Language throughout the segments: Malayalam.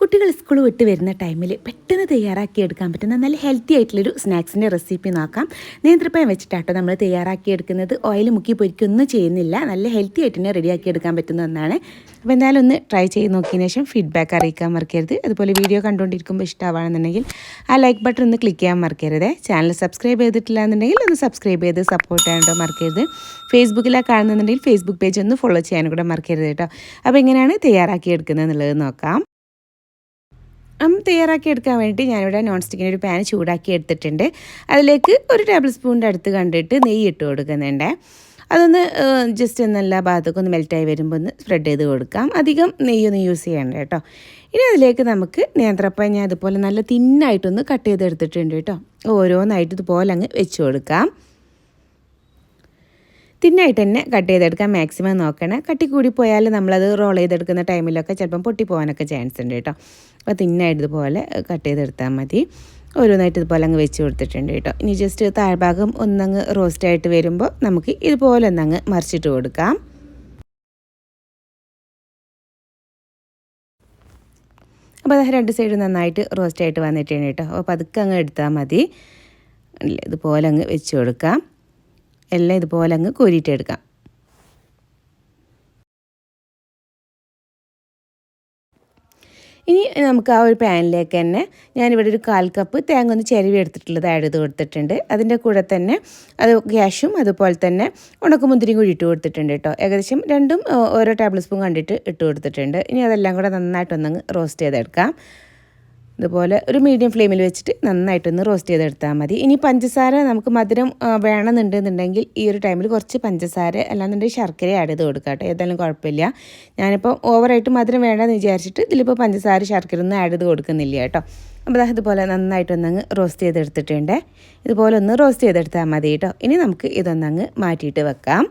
കുട്ടികൾ സ്കൂൾ വിട്ട് വരുന്ന ടൈമിൽ പെട്ടെന്ന് തയ്യാറാക്കി എടുക്കാൻ പറ്റുന്ന നല്ല ഹെൽത്തി ആയിട്ടുള്ളൊരു സ്നാക്സിന്റെ റെസിപ്പി നോക്കാം. നേന്ത്രപ്പഴം വെച്ചിട്ടാട്ടോ നമ്മൾ തയ്യാറാക്കി എടുക്കുന്നത്. ഓയിൽ മുക്കി പൊരിക്കൊന്നും ചെയ്യുന്നില്ല. നല്ല ഹെൽത്തി ആയിട്ട് തന്നെ റെഡിയാക്കി എടുക്കാൻ പറ്റുന്ന ഒന്നാണ്. അപ്പോൾ എന്തായാലും ഒന്ന് ട്രൈ ചെയ്ത് നോക്കിയതിന് ശേഷം ഫീഡ്ബാക്ക് അറിയിക്കാൻ മറക്കരുത്. അതുപോലെ വീഡിയോ കണ്ടുകൊണ്ടിരിക്കുമ്പോൾ ഇഷ്ടമാണെന്നുണ്ടെങ്കിൽ ആ ലൈക്ക് ബട്ടൺ ഒന്ന് ക്ലിക്ക് ചെയ്യാൻ മറക്കരുത്. ചാനൽ സബ്സ്ക്രൈബ് ചെയ്തിട്ടില്ല എന്നുണ്ടെങ്കിൽ ഒന്ന് സബ്സ്ക്രൈബ് ചെയ്ത് സപ്പോർട്ട് ചെയ്യാനോ മറക്കരുത്. ഫേസ്ബുക്കിലാണ് കാണുന്നുണ്ടെങ്കിൽ ഫേസ്ബുക്ക് പേജ് ഒന്ന് ഫോളോ ചെയ്യാനും കൂടെ മറക്കരുത് കേട്ടോ. അപ്പോൾ എങ്ങനെയാണ് തയ്യാറാക്കി എടുക്കുന്നത് എന്നുള്ളത് നോക്കാം. തയ്യാറാക്കി എടുക്കാൻ വേണ്ടി ഞാനിവിടെ നോൺ സ്റ്റിക്കിന്റെ ഒരു പാൻ ചൂടാക്കി എടുത്തിട്ടുണ്ട്. അതിലേക്ക് ഒരു ടേബിൾ സ്പൂണിന്റെ അടുത്ത് കണ്ടിട്ട് നെയ്യ് ഇട്ട് കൊടുക്കുന്നുണ്ട്. അതൊന്ന് ജസ്റ്റ് ഒന്ന് എല്ലാ ഭാഗത്തേക്കും ഒന്ന് മെൽറ്റായി വരുമ്പോൾ ഒന്ന് സ്പ്രെഡ് ചെയ്ത് കൊടുക്കാം. അധികം നെയ്യൊന്നും യൂസ് ചെയ്യേണ്ട കേട്ടോ. ഇനി അതിലേക്ക് നമുക്ക് നേന്ത്രപ്പ ഞാൻ ഇതുപോലെ നല്ല തിന്നായിട്ടൊന്ന് കട്ട് ചെയ്തെടുത്തിട്ടുണ്ട് കേട്ടോ. ഓരോന്നായിട്ട് ഇതുപോലെ അങ്ങ് വെച്ച് കൊടുക്കാം. തിന്നായിട്ട് തന്നെ കട്ട് ചെയ്തെടുക്കാൻ മാക്സിമം നോക്കണം. കട്ടി കൂടി പോയാൽ നമ്മളത് റോൾ ചെയ്തെടുക്കുന്ന ടൈമിലൊക്കെ ചിലപ്പം പൊട്ടിപ്പോകാനൊക്കെ ചാൻസ് ഉണ്ട് കേട്ടോ. അപ്പോൾ തിന്നായിട്ട് ഇതുപോലെ കട്ട് ചെയ്തെടുത്താൽ മതി. ഓരോന്നായിട്ട് ഇതുപോലെ അങ്ങ് വെച്ച് കൊടുത്തിട്ടുണ്ട് കേട്ടോ. ഇനി ജസ്റ്റ് താഴ്ഭാഗം ഒന്നങ്ങ് റോസ്റ്റായിട്ട് വരുമ്പോൾ നമുക്ക് ഇതുപോലെ ഒന്നങ്ങ് മറിച്ചിട്ട് കൊടുക്കാം. അപ്പോൾ അത് രണ്ട് സൈഡും നന്നായിട്ട് റോസ്റ്റായിട്ട് വന്നിട്ടുണ്ട് കേട്ടോ. അപ്പോൾ പതുക്കെ അങ്ങ് എടുത്താൽ മതി. ഇതുപോലെ അങ്ങ് വെച്ച് കൊടുക്കാം. എല്ലാം ഇതുപോലെ അങ്ങ് കോരിയിട്ടെടുക്കാം ഇനി നമുക്ക് ആ ഒരു പാനിലേക്ക് തന്നെ ഞാനിവിടെ ഒരു കാൽ കപ്പ് തേങ്ങ ഒന്ന് ചെരുവി എടുത്തിട്ടുള്ളത് ആഡ് ചെയ്ത് കൊടുത്തിട്ടുണ്ട്. അതിന്റെ കൂടെ തന്നെ അത് ഗ്യാഷും അതുപോലെ തന്നെ ഉണക്കമുന്തിരിയും കൂടി ഇട്ട് കൊടുത്തിട്ടുണ്ട് കേട്ടോ. ഏകദേശം രണ്ടും ഓരോ ടേബിൾ സ്പൂൺ കണ്ടിട്ട് ഇട്ട് കൊടുത്തിട്ടുണ്ട്. ഇനി അതെല്ലാം കൂടെ നന്നായിട്ടൊന്നങ്ങ് റോസ്റ്റ് ചെയ്തെടുക്കാം. ഇതുപോലെ ഒരു മീഡിയം ഫ്ലെയിമിൽ വെച്ചിട്ട് നന്നായിട്ടൊന്ന് റോസ്റ്റ് ചെയ്തെടുത്താൽ മതി. ഇനി പഞ്ചസാര നമുക്ക് മധുരം വേണമെന്നുണ്ടെന്നുണ്ടെങ്കിൽ ഈ ഒരു ടൈമിൽ കുറച്ച് പഞ്ചസാര അല്ലാന്നുണ്ടെങ്കിൽ ശർക്കര ആഡ് ചെയ്ത് കൊടുക്കാം കേട്ടോ ഏതായാലും കുഴപ്പമില്ല. ഞാനിപ്പോൾ ഓവറായിട്ട് മധുരം വേണ്ടെന്ന് വിചാരിച്ചിട്ട് ഇതിലിപ്പോൾ പഞ്ചസാര ശർക്കര ഒന്നും ആഡ് ചെയ്ത് കൊടുക്കുന്നില്ല കേട്ടോ അപ്പോൾ ഇതുപോലെ നന്നായിട്ടൊന്നങ്ങ് റോസ്റ്റ് ചെയ്തെടുത്തിട്ടുണ്ട്. ഇതുപോലെ ഒന്ന് റോസ്റ്റ് ചെയ്തെടുത്താൽ മതി കേട്ടോ ഇനി നമുക്ക് ഇതൊന്നങ്ങ് മാറ്റിയിട്ട് വെക്കാം.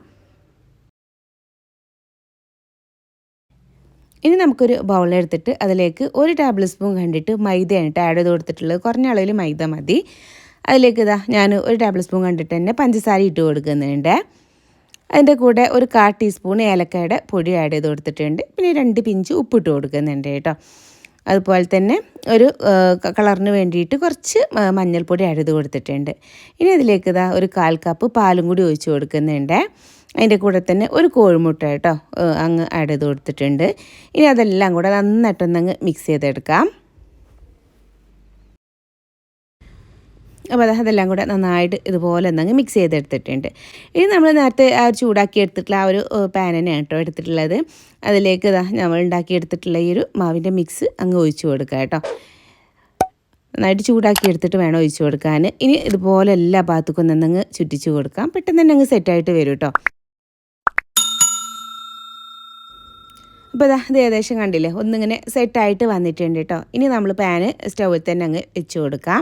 ഇനി നമുക്കൊരു ബൗളെടുത്തിട്ട് അതിലേക്ക് ഒരു ടേബിൾ സ്പൂൺ കണ്ടിട്ട് മൈദയാണ് കേട്ടോ ആഡ് ചെയ്ത് കൊടുത്തിട്ടുള്ളത്. കുറഞ്ഞ അളവിൽ മൈദ മതി. അതിലേക്ക് ഇതാ ഞാൻ ഒരു ടേബിൾ സ്പൂൺ കണ്ടിട്ട് തന്നെ പഞ്ചസാര ഇട്ട് കൊടുക്കുന്നുണ്ട്. അതിന്റെ കൂടെ ഒരു കാ ടീസ്പൂൺ ഏലക്കായുടെ പൊടി ആഡ് ചെയ്ത് കൊടുത്തിട്ടുണ്ട്. പിന്നെ രണ്ട് പിഞ്ച് ഉപ്പിട്ട് കൊടുക്കുന്നുണ്ട് കേട്ടോ. അതുപോലെ തന്നെ ഒരു കളറിന് വേണ്ടിയിട്ട് കുറച്ച് മഞ്ഞൾപ്പൊടി ആഡ് ചെയ്ത് കൊടുത്തിട്ടുണ്ട്. ഇനി അതിലേക്ക് ഇതാ ഒരു കാൽ കപ്പ് പാലും കൂടി ഒഴിച്ച് കൊടുക്കുന്നുണ്ട്. അതിന്റെ കൂടെ തന്നെ ഒരു കോഴിമുട്ട കേട്ടോ അങ്ങ് ആഡ് ചെയ്ത് കൊടുത്തിട്ടുണ്ട്. ഇനി അതെല്ലാം കൂടെ നന്നായിട്ടൊന്നങ്ങ് മിക്സ് ചെയ്തെടുക്കാം. അപ്പോൾ അതെല്ലാം കൂടെ നന്നായിട്ട് ഇതുപോലെ ഒന്നങ്ങ് മിക്സ് ചെയ്തെടുത്തിട്ടുണ്ട്. ഇനി നമ്മൾ നേരത്തെ ആ ഒരു ചൂടാക്കി എടുത്തിട്ടുള്ള ആ ഒരു പാൻ തന്നെയാണ് കേട്ടോ എടുത്തിട്ടുള്ളത്. അതിലേക്ക് ഇതാ നമ്മൾ ഉണ്ടാക്കി എടുത്തിട്ടുള്ള ഈ ഒരു മാവിന്റെ മിക്സ് അങ്ങ് ഒഴിച്ചു കൊടുക്കുക കേട്ടോ. നന്നായിട്ട് ചൂടാക്കി എടുത്തിട്ട് വേണം ഒഴിച്ചു കൊടുക്കാൻ. ഇനി ഇതുപോലെ എല്ലാ ഭാഗത്തേക്കും ഒന്നങ്ങ് ചുറ്റിച്ചു കൊടുക്കാം. പെട്ടെന്ന് തന്നെ അങ്ങ് സെറ്റായിട്ട് വരും കേട്ടോ. അപ്പോൾ ഇതാ ഇത് ഏകദേശം കണ്ടില്ലേ? ഒന്നിങ്ങനെ സെറ്റായിട്ട് വന്നിട്ടുണ്ട് കേട്ടോ ഇനി നമ്മൾ പാന് സ്റ്റൗവിൽ തന്നെ അങ്ങ് വെച്ച് കൊടുക്കാം.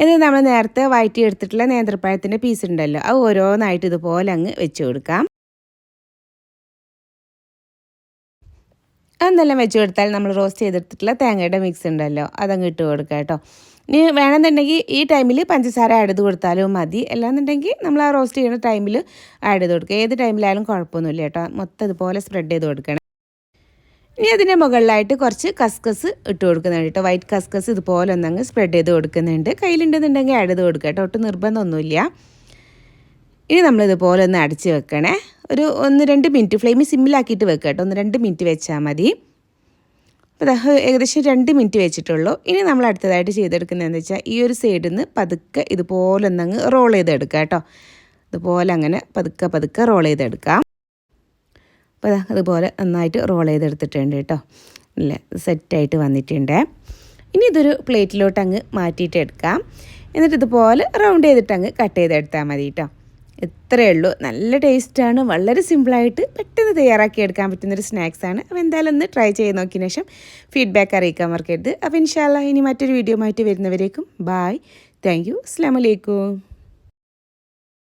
എന്നിട്ട് നമ്മൾ നേരത്തെ വയറ്റി എടുത്തിട്ടുള്ള നേന്ത്രപ്പഴത്തിന്റെ പീസ് ഉണ്ടല്ലോ അത് ഓരോന്നായിട്ട് ഇതുപോലെ അങ്ങ് വെച്ച് കൊടുക്കാം. അതെല്ലാം വെച്ച് കൊടുത്താൽ നമ്മൾ റോസ്റ്റ് ചെയ്തെടുത്തിട്ടുള്ള തേങ്ങയുടെ മിക്സ് ഉണ്ടല്ലോ അതങ്ങ് ഇട്ട് കൊടുക്കുക കേട്ടോ ഇനി വേണമെന്നുണ്ടെങ്കിൽ ഈ ടൈമിൽ പഞ്ചസാര ആഡ് ചെയ്ത് കൊടുത്താലും മതി. അല്ലാന്നുണ്ടെങ്കിൽ നമ്മൾ ആ റോസ്റ്റ് ചെയ്യുന്ന ടൈമിൽ ആഡ് ചെയ്ത് കൊടുക്കുക. ഏത് ടൈമിലായാലും കുഴപ്പമൊന്നുമില്ല കേട്ടോ മൊത്തം ഇതുപോലെ സ്പ്രെഡ് ചെയ്ത് കൊടുക്കണം. ഇനി അതിന്റെ മുകളിലായിട്ട് കുറച്ച് കസ്കസ് ഇട്ട് കൊടുക്കുന്നുണ്ട് കേട്ടോ. വൈറ്റ് കസ്കസ് ഇതുപോലെ ഒന്നങ്ങ് സ്പ്രെഡ് ചെയ്ത് കൊടുക്കുന്നുണ്ട്. കയ്യിലുണ്ടെന്നുണ്ടെങ്കിൽ ആഡ് കൊടുക്കുക കേട്ടോ. ഒട്ടും നിർബന്ധമൊന്നുമില്ല. ഇനി നമ്മളിതുപോലെ ഒന്ന് അടച്ച് വെക്കണേ. ഒരു ഒന്ന് രണ്ട് മിനിറ്റ് ഫ്ലെയിം സിമ്മിലാക്കിയിട്ട് വെക്കുക കേട്ടോ. ഒന്ന് രണ്ട് മിനിറ്റ് വെച്ചാൽ മതി. അപ്പോൾ ഏകദേശം രണ്ട് മിനിറ്റ് വെച്ചിട്ടുള്ളൂ. ഇനി നമ്മൾ അടുത്തതായിട്ട് ചെയ്തെടുക്കുന്നത് എന്താ വെച്ചാൽ ഈ ഒരു സൈഡിൽ നിന്ന് പതുക്കെ ഇതുപോലെ ഒന്നങ്ങ് റോൾ ചെയ്തെടുക്കുക കേട്ടോ. ഇതുപോലെ അങ്ങനെ പതുക്കെ പതുക്കെ റോൾ ചെയ്തെടുക്കാം. അപ്പോൾ അതുപോലെ നന്നായിട്ട് റോൾ ചെയ്തെടുത്തിട്ടുണ്ട് കേട്ടോ. നല്ല സെറ്റായിട്ട് വന്നിട്ടുണ്ട്. ഇനി ഇതൊരു പ്ലേറ്റിലോട്ട് അങ്ങ് മാറ്റിയിട്ട് എടുക്കാം. എന്നിട്ട് ഇതുപോലെ റൗണ്ട് ചെയ്തിട്ട് അങ്ങ് കട്ട് ചെയ്തെടുത്താൽ മതി കേട്ടോ. ഇത്രയേ ഉള്ളൂ. നല്ല ടേസ്റ്റാണ് വളരെ സിമ്പിളായിട്ട് പെട്ടെന്ന് തയ്യാറാക്കി എടുക്കാൻ പറ്റുന്നൊരു സ്നാക്സാണ് അപ്പോൾ എന്തായാലും ഒന്ന് ട്രൈ ചെയ്ത് നോക്കിയതിന് ശേഷം ഫീഡ്ബാക്ക് അറിയിക്കാൻ മറക്കരുത്. അപ്പോൾ ഇൻഷാല്ല ഇനി മറ്റൊരു വീഡിയോ ആയിട്ട് വരുന്നവരേക്കും ബായ് താങ്ക് യു അസ്സാം